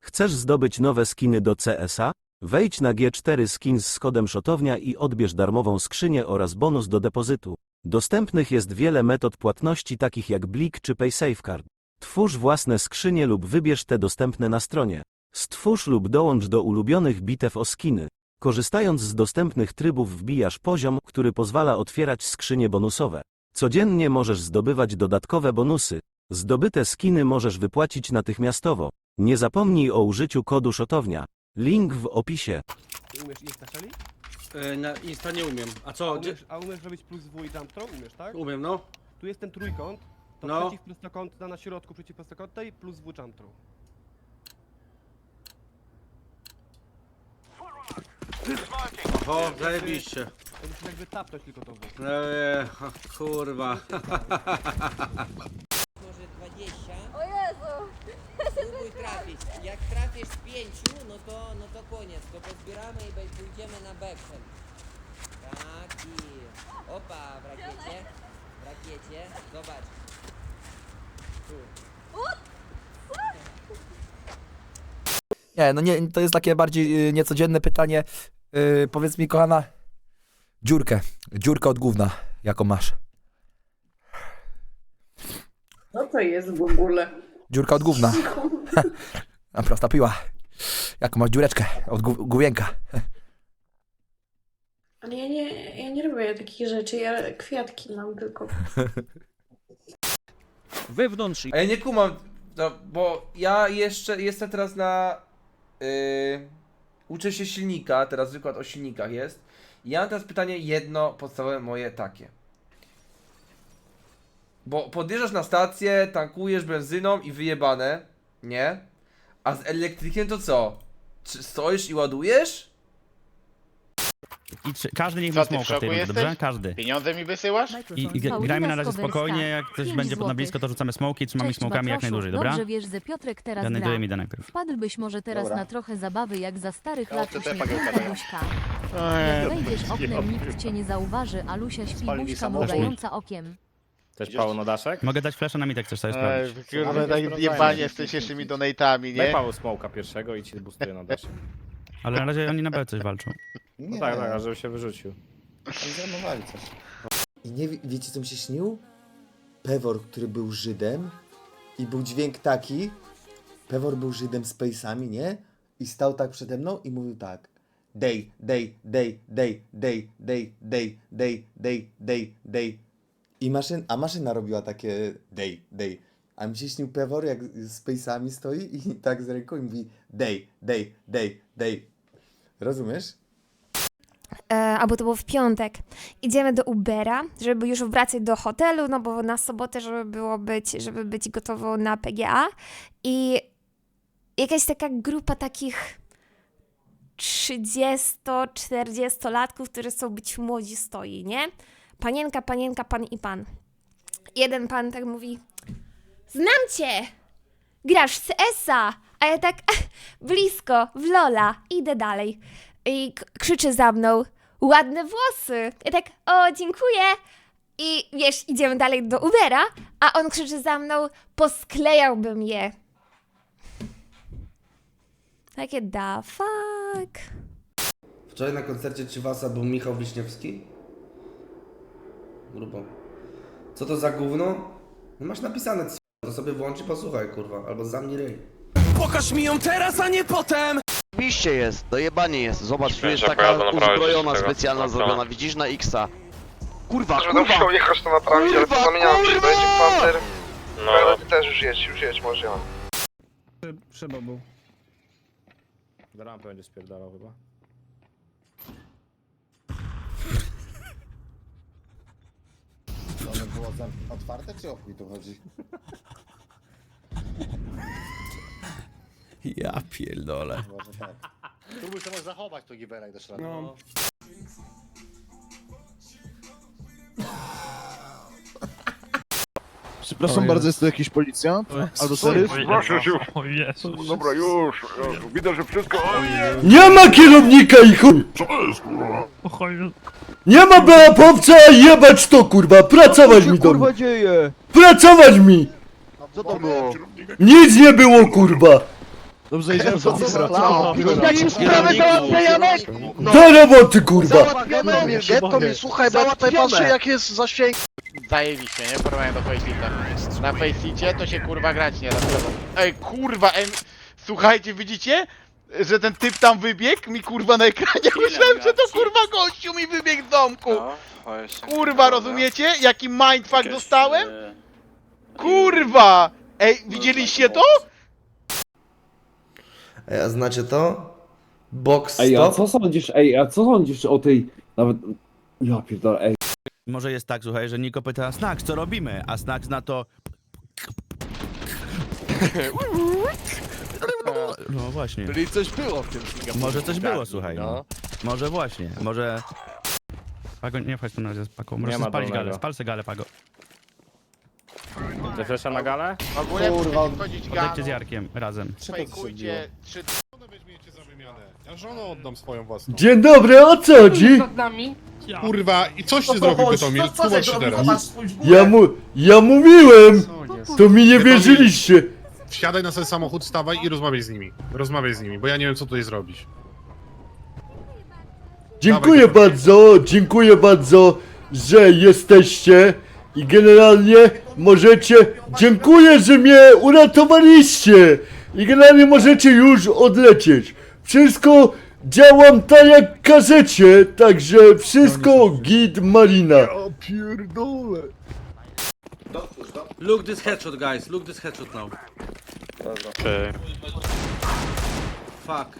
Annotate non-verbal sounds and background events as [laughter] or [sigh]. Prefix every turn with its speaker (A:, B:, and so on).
A: Chcesz zdobyć nowe skiny do CSA? Wejdź na G4 Skins z kodem szotownia i odbierz darmową skrzynię oraz bonus do depozytu. Dostępnych jest wiele metod płatności takich jak Blik czy PaySafeCard. Twórz własne skrzynie lub wybierz te dostępne na stronie. Stwórz lub dołącz do ulubionych bitew o skiny. Korzystając z dostępnych trybów wbijasz poziom, który pozwala otwierać skrzynie bonusowe. Codziennie możesz zdobywać dodatkowe bonusy. Zdobyte skiny możesz wypłacić natychmiastowo. Nie zapomnij o użyciu kodu szotownia. Link w opisie.
B: Umiesz Insta Shelly?
C: E, na Insta nie umiem. A co? Gdzie?
B: umiesz, a umiesz robić plus W i throw? Umiesz, tak?
C: Umiem, no.
B: Tu jest ten trójkąt, to
C: No.
B: przeciwprostokątna na środku przeciwprostokątna i plus W jump.
C: O, zajebiście.
B: To musisz jakby tapnąć tylko to W.
C: Eee, o, kurwa.
D: może 20.
E: O Jezu!
D: Spróbuj trafić. Jak trafisz z pięciu, no to, no to koniec. To pozbieramy i bej- pójdziemy na backend. Tak i... Opa, w rakiecie. W rakiecie. Zobacz.
F: Nie, no nie, to jest takie bardziej y, niecodzienne pytanie. Y, powiedz mi, kochana, dziurkę, dziurkę od gówna, jaką masz?
G: Co to jest w ogóle?
F: Dziurka od gówna. [laughs] A prosta piła. Jaką masz dziureczkę od gó-?
G: Ale ja nie, ja nie robię takich rzeczy, ja kwiatki mam tylko. [laughs]
H: Wewnątrz
I: A ja nie kumam, no, bo ja jeszcze jestem teraz na. Yy, uczę się silnika, teraz wykład o silnikach jest. Ja mam teraz pytanie jedno podstawowe moje takie. Bo podjeżdżasz na stację, tankujesz benzyną i wyjebane, nie? A z elektrykiem to co? Czy stoisz i ładujesz?
H: I trze- każdy niech
J: Co
H: ma
J: ty, w
H: smoka w tej
J: szoku
H: rundzie,
J: jesteś?
H: dobrze? Każdy.
J: Pieniądze mi wysyłasz?
H: I, i grajmy na razie spokojnie, jak ktoś będzie na blisko, to rzucamy smoki, trzymamy
E: Cześć,
H: smokami jak najdłużej, dobra?
E: Dobrze wiesz, że Piotrek teraz
H: Ja
E: gra.
H: znajduję mi najpierw.
E: Wpadłbyś może teraz
J: Dobra.
E: na trochę zabawy jak za starych
J: O,
E: lat
J: te
E: uśmiechnięta
J: pagiełka dają.
E: Luśka. Jak wejdziesz oknem, nikt cię nie zauważy, a Lusia śpi
J: Spalili
E: buźka
J: samochód.
E: mrugająca okiem.
J: Też Paweł na daszek?
H: Mogę dać flasza na mitek, chcesz sobie sprawdzić.
J: Kurwa, tak jebanie z dzisiejszymi donate'ami, nie?
K: Paweł smoka pierwszego i ci boostuje na dasz.
H: Ale na razie oni na B coś walczą.
K: No tak, tak, a żeby się wyrzucił.
L: I nie wie- wiecie co mi się śnił? Pewor, który był Żydem i był dźwięk taki. Pewor był Żydem z pejsami, nie? I stał tak przede mną i mówił tak. Day, day, day, day, day, day, day, day, day, day, day. I maszyn, a maszyna robiła takie day, day. A mi się śnił Pewor, jak z pejsami stoi i tak z ręką i mówi day, day, day, day. Rozumiesz?
E: E, albo to było w piątek. Idziemy do Ubera, żeby już wracać do hotelu, no bo na sobotę, żeby było być, żeby być gotowo na PGA. I jakaś taka grupa takich 30-40 latków, którzy chcą być młodzi, stoi, nie? Panienka, panienka, pan i pan. Jeden pan tak mówi: Znam cię! Grasz w CS-a! A ja tak [laughs] blisko, w Lola, idę dalej. I krzyczy za mną: Ładne włosy! Ja tak: O, dziękuję! I wiesz, idziemy dalej do Ubera, a on krzyczy za mną: Posklejałbym je. Takie da fuck.
I: Wczoraj na koncercie Czywasa był Michał Wiśniewski. Grubo. Co to za gówno? No masz napisane c... to sobie włącz i posłuchaj kurwa, albo zamknij ryj.
B: Pokaż mi ją teraz, a nie potem!
K: Oczywiście jest, dojebanie jest. Zobacz, tu jest
J: że
K: taka
J: naprawić
K: uzbrojona,
J: tego.
K: specjalna
J: Dobra.
K: zrobiona. Widzisz na X-a? Kurwa, kurwa!
J: musiał jechać to naprawić, ale to
K: Kurwa,
J: zamieniałem się,
K: kurwa!
J: będzie panter. No. Ale ty też już jedź, już jedź, może ja.
H: Szyba był.
K: Do rampy będzie spierdalał chyba.
L: One było otwarte czy o chuj tu chodzi?
F: Ja pierdolę.
L: Może tak.
J: Spróbuj to może zachować to giwerek do środka.
B: No.
M: Przepraszam bardzo, jest to jakiś policjant? Albo seryf?
N: Proszę się.
M: O Jezu.
N: Dobra, już. Widzę, że wszystko...
O: Nie ma kierownika i chuj! Nie ma bełapowca, jebać to kurwa, pracować mi do mnie.
M: dzieje?
O: Pracować mi!
N: Co to było?
O: Nic nie było kurwa!
M: Dobrze, idziemy po
P: Jakim sprawę załatwia Janek?
O: Do roboty kurwa!
P: Załatwiamy, getto mi, słuchaj, bo ja tutaj patrzę jak jest zasięg. Zajebiście, nie? Porównanie do Faceita. Na Faceicie to się kurwa grać nie da. Ej, kurwa, ej, słuchajcie, widzicie? Że ten typ tam wybiegł mi kurwa na ekranie. Myślałem, że to kurwa gościu mi wybiegł z domku. Kurwa, rozumiecie? Jaki mindfuck dostałem? Kurwa! Ej, widzieliście to?
O: Ej, a znacie to? Box
M: Ej, a
O: stop?
M: co sądzisz, ej, a co sądzisz o tej, nawet, ja pierdolę, ej.
H: Może jest tak, słuchaj, że Niko pyta Snacks, co robimy? A Snacks na to... No właśnie.
M: Czyli coś było w tym
H: Może coś było, słuchaj. No. Może właśnie, może... Pago, nie wchodź tu na razie z Paką, możesz
P: ma
H: spalić
P: dolnego.
H: galę, spal se galę, Pago.
P: Zefresza na galę? Ogólnie
O: Kurwa.
P: wchodzić
H: Odejdźcie z Jarkiem, razem.
P: fejkujcie, trzy
N: Ja żonę oddam swoją własną.
O: Dzień dobry, o co chodzi?
N: Kurwa, i coś ty zrobił, Bytomir? Tłumacz się teraz.
O: Ja mu... ja mówiłem! To mi nie wierzyliście!
N: Wsiadaj na ten samochód, stawaj i rozmawiaj z nimi. Rozmawiaj z nimi, bo ja nie wiem, co tutaj zrobić.
O: Dziękuję bardzo, dziękuję bardzo, że jesteście i generalnie możecie. Dziękuję, że mnie uratowaliście i generalnie możecie już odlecieć. Wszystko działam tak jak każecie, także wszystko git Marina.
N: pierdolę.
C: Look this headshot, guys. Look this headshot now. Fuck.